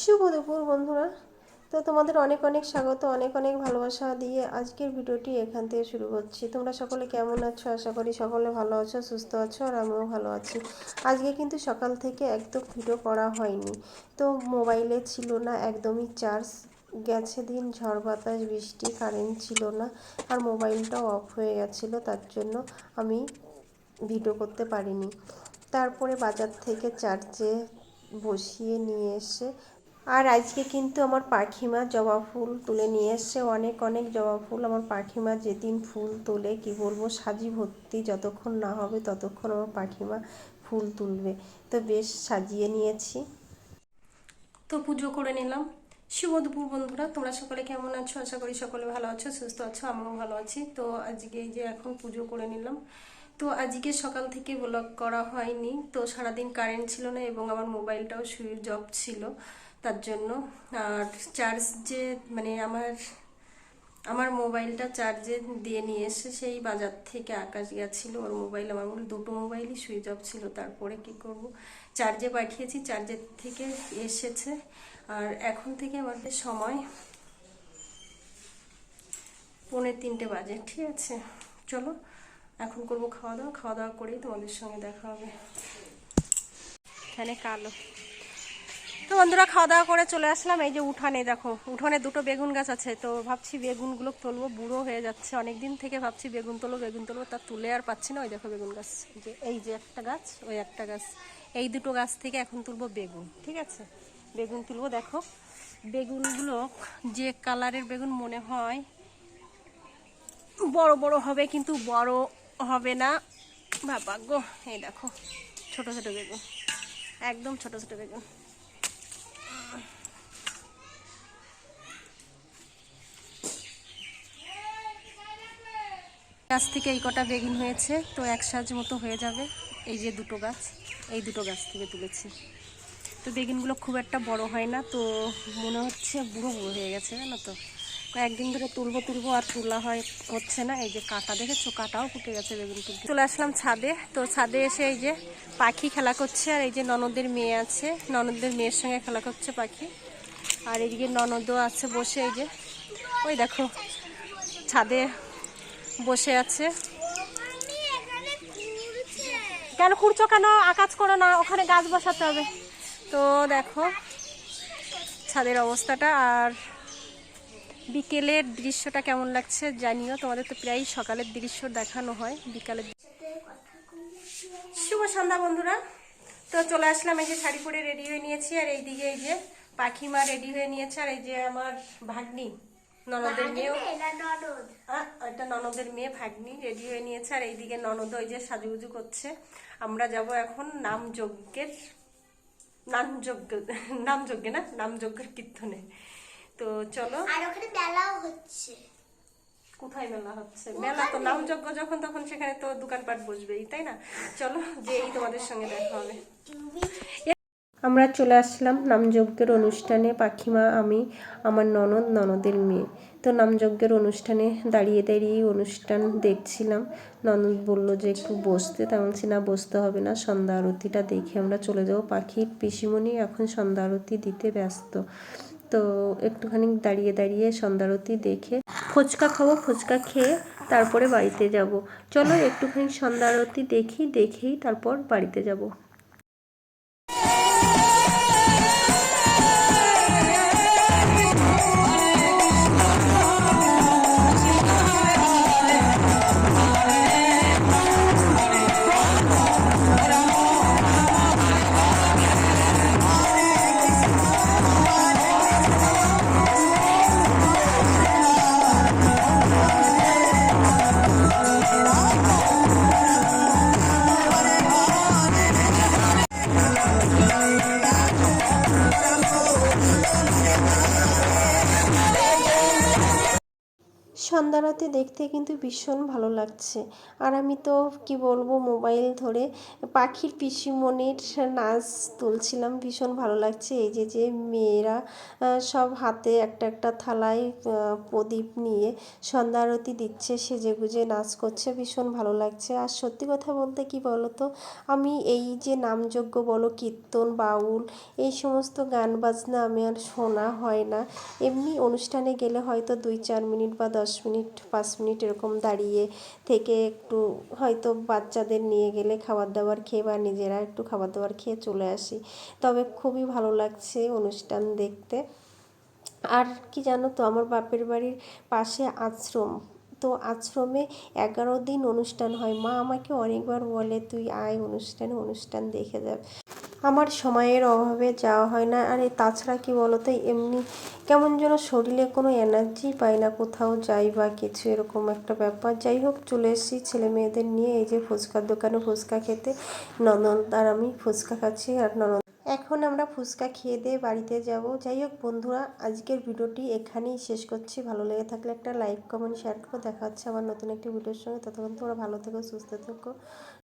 শুভ দুপুর বন্ধুরা। তো তোমাদের অনেক অনেক স্বাগত, অনেক অনেক ভালোবাসা দিয়ে আজকের ভিডিওটি এখান থেকে শুরু করছি। তোমরা সকলে কেমন আছো? আশা করি সকলে ভালো আছো, সুস্থ আছো, আর আমিও ভালো আছি। আজকে কিন্তু সকাল থেকে একদম ভিডিও করা হয়নি। তো মোবাইলে ছিল না, একদমই চার্জ গেছে দিন, ঝড় বাতাস, বৃষ্টি, কারেন্ট ছিল না, আর মোবাইলটাও অফ হয়ে গেছিল, তার জন্য আমি ভিডিও করতে পারিনি। তারপরে বাজার থেকে চার্জে বসিয়ে নিয়ে এসে আর আজকে কিন্তু আমার পাখিমা জবা ফুল তুলে নিয়ে এসছে। অনেক অনেক জবা ফুল আমার পাখিমা যেদিন ফুল তোলে, কি বলব, সাজি ভর্তি যতক্ষণ না হবে ততক্ষণ আমার পাখিমা ফুল তুলবে। তো বেশ সাজিয়ে নিয়েছি। তো পুজো করে নিলাম। শুভ বন্ধুরা, তোমরা সকলে কেমন আছো? আশা করি সকলে ভালো আছো, সুস্থ আছো, আমিও ভালো আছি। তো আজকে যে এখন পুজো করে নিলাম। তো আজকে সকাল থেকে ব্লগ করা হয়নি। তো সারাদিন কারেন্ট ছিল না এবং আমার মোবাইলটাও সুইচ অফ ছিল। তার জন্য। আর চার্জ যে মানে আমার আমার মোবাইলটা চার্জে দিয়ে নিয়ে এসে সেই বাজার থেকে আকাশ গেছিল, ওর মোবাইল আমার বলে দুটো মোবাইলই সুইচ অফ ছিল, তারপরে কি করব? চার্জে পাঠিয়েছি চার্জের থেকে এসেছে। আর এখন থেকে আমাদের সময় পৌনে তিনটে বাজে, ঠিক আছে? চলো, এখন করব খাওয়া দাওয়া খাওয়া দাওয়া করেই তোমাদের সঙ্গে দেখা হবে। এখানে কালো। তো বন্ধুরা, খাওয়া দাওয়া করে চলে আসলাম। এই যে উঠানে, দেখো, উঠানে দুটো বেগুন গাছ আছে। তো ভাবছি বেগুনগুলো তুলবো, বুড়ো হয়ে যাচ্ছে। অনেক দিন থেকে ভাবছি বেগুন তোলো বেগুন তুলবো, তা তুলে আর পাচ্ছি না। ওই দেখো বেগুন গাছ, যে এই যে একটা গাছ, ওই একটা গাছ। এই দুটো গাছ থেকে এখন তুলবো বেগুন, ঠিক আছে? বেগুন তুলবো, দেখো। বেগুনগুলো যে কালারের বেগুন মনে হয়, বড় বড় হবে, কিন্তু বড় হবে না। বাবা গো, এই দেখো, ছোট ছোট বেগুন, একদম ছোট ছোট বেগুন। গাছ থেকে এই কটা বেগুন হয়েছে, তো এক সাজ মতো হয়ে যাবে। এই যে দুটো গাছ, এই দুটো গাছ থেকে তুলেছি। তো বেগুনগুলো খুব একটা বড় হয় না, তো মনে হচ্ছে বুড়ো বুড়ো হয়ে গেছে, জানো তো। একদিন ধরে তুলবো তুলবো, আর তোলা হয়, হচ্ছে না। এই যে কাটা দেখেছ, কাটাও ফুটে গেছে বেগুন তুলতে চলে আসলাম ছাদে, তো ছাদে এসে এই যে পাখি খেলা করছে, আর এই যে ননদের মেয়ে আছে। ননদের মেয়ের সঙ্গে খেলা করছে পাখি। আর এইদিকে ননদও আছে বসে, এই যে। ওই দেখো, ছাদে বসে আছে। কেন খুঁড়ছো কেন? আকাজ করো না ওখানে গাছ বসাতে হবে। তো দেখো ছাদের অবস্থাটা আর বিকেলের দৃশ্যটা কেমন লাগছে জানিও। তোমাদের তো প্রায় সকালের দৃশ্য দেখানো হয় বিকালের শুভ সন্ধ্যা বন্ধুরা। তো চলে আসলাম এই যে শাড়ি পরে রেডি হয়ে নিয়েছি আর এইদিকে এই যে পাখিমা রেডি হয়ে নিয়েছে আর এই যে আমার ভাগ্নি। ননদের মেয়েও এটা ননদের মেয়ে ভাগ্নি রেডি হয়ে নিয়েছে আর এইদিকে ননদ ওই যে সাজুগুজু করছে। আমরা যাব এখন নাম যজ্ঞের নাম যজ্ঞ নাম যজ্ঞে না নাম যজ্ঞের কীর্তনে। তো চলো। আর ওখানে মেলাও হচ্ছে। কোথায় মেলা হচ্ছে? মেলা তো নাম যজ্ঞ যখন তখন সেখানে তো দোকানপাট বসবেই তাই না? চলো যে এই তোমাদের সঙ্গে দেখা হবে। আমরা চলে আসলাম নামযজ্ঞের অনুষ্ঠানে। পাখিমা, আমি, আমার ননদ, ননদের মেয়ে। তো নামযজ্ঞের অনুষ্ঠানে দাঁড়িয়ে দাঁড়িয়ে অনুষ্ঠান দেখছিলাম। ননদ বলল যে, একটু বসতে। তেমন না, বসতে হবে না। সন্ধ্যা আরতিটা দেখে আমরা চলে যাব। পাখির পিসিমণি এখন সন্ধ্যা আরতি দিতে ব্যস্ত। তো একটুখানি দাঁড়িয়ে দাঁড়িয়ে সন্ধ্যা আরতি দেখে ফুচকা খাব, ফুচকা খেয়ে তারপরে বাড়িতে যাব। চলো একটুখানি সন্ধ্যা আরতি দেখি, দেখেই তারপর বাড়িতে যাব। সন্ধ্যারতি দেখতে কিন্তু ভীষণ ভালো লাগছে। আর আমি তো, কি বলব, মোবাইল ধরে পাখির পিসিমণির নাচ তুলছিলাম, ভীষণ ভালো লাগছে। এই যে যে মেয়েরা সব হাতে একটা একটা থালায় প্রদীপ নিয়ে সন্ধ্যারতি দিচ্ছে, সেজে গুজে নাচ করছে, ভীষণ ভালো লাগছে। আর সত্যি কথা বলতে কি বলো তো আমি এই যে নামযজ্ঞ বলো, কীর্তন, বাউল, এই সমস্ত গান বাজনা আমি আর শোনা হয় না। এমনি অনুষ্ঠানে গেলে হয়তো দুই চার মিনিট বা দশ মিনিট পাঁচ মিনিট এরকম দাঁড়িয়ে থেকে একটু হয়তো বাচ্চাদের নিয়ে গেলে খাবার দাবার খেয়ে বা নিজেরা একটু খাবার দাবার খেয়ে চলে আসি। তবে খুবই ভালো লাগছে অনুষ্ঠান দেখতে। আর কি জানো তো, আমার বাপের বাড়ির পাশে আশ্রম। তো আশ্রমে এগারো দিন অনুষ্ঠান হয়। মা আমাকে অনেকবার বলে, তুই আয় অনুষ্ঠানে, অনুষ্ঠান দেখে যাবে। আমার সময়ের অভাবে যাওয়া হয় না। আর, তাছাড়া কি বলতো? এমনি কেমন যেন শরীরে কোনো এনার্জি পাই না। কোথাও যাই বা কিছু এরকম একটা ব্যাপার। যাই হোক, চলে এসেছি ছেলে মেয়েদের নিয়ে। এই যে ফুচকার দোকানে ফুচকা খেতে। ননদ আর আমি ফুচকা খাচ্ছি আর ননদ। এখন আমরা ফুচকা খেয়ে দিয়ে বাড়িতে যাব। যাই হোক, বন্ধুরা, আজকের ভিডিওটি এখানেই শেষ করছি। ভালো লেগে থাকলে একটা লাইক কমেন্ট শেয়ার করো। দেখা হচ্ছে আবার নতুন একটি ভিডিওর সঙ্গে। ততক্ষণ তোমরা ভালো থেকো, সুস্থ থেকো।